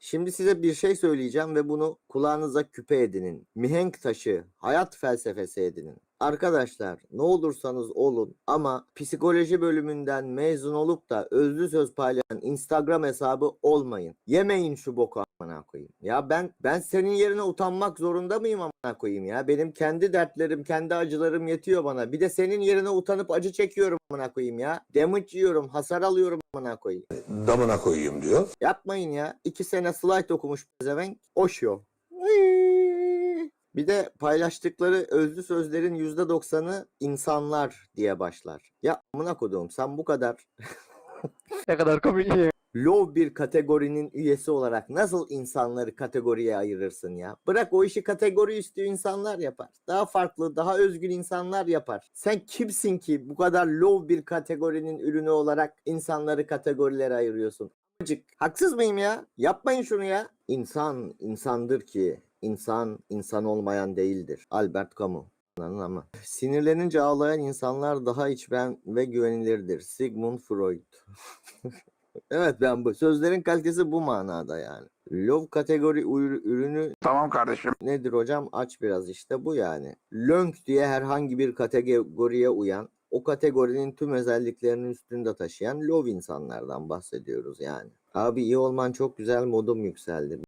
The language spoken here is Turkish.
Şimdi size bir şey söyleyeceğim ve bunu kulağınıza küpe edinin. Mihenk taşı, hayat felsefesi edinin. Arkadaşlar ne olursanız olun ama psikoloji bölümünden mezun olup da özlü söz paylaşan Instagram hesabı olmayın. Yemeyin şu boku amına koyayım. Ya ben ben senin yerine utanmak zorunda mıyım amına koyayım ya? Benim kendi dertlerim, kendi acılarım yetiyor bana. Bir de senin yerine utanıp acı çekiyorum amına koyayım ya. Damage yiyorum, hasar alıyorum amına koyayım. damına koyayım diyor. Yapmayın ya. İki sene slide okumuş pezevenk. Oşyo. Bir de paylaştıkları özlü sözlerin %90'ı insanlar diye başlar. Ya amına koduğum sen bu kadar Ne kadar komik ya. low bir kategorinin üyesi olarak nasıl insanları kategoriye ayırırsın ya? Bırak o işi kategori üstü insanlar yapar. Daha farklı, daha özgün insanlar yapar. Sen kimsin ki bu kadar low bir kategorinin ürünü olarak insanları kategorilere ayırıyorsun? Amcık, haksız mıyım ya? Yapmayın şunu ya. İnsan insandır ki insan insan olmayan değildir. Albert Camus. Ama. Sinirlenince ağlayan insanlar daha içben ve güvenilirdir. Sigmund Freud. Evet ben bu sözlerin kalitesi bu manada yani. Love kategori ür- ürünü Tamam kardeşim. nedir hocam? Aç biraz işte bu yani. Lönk diye herhangi bir kategoriye uyan, o kategorinin tüm özelliklerini üstünde taşıyan love insanlardan bahsediyoruz yani. Abi iyi olman çok güzel modum yükseldi.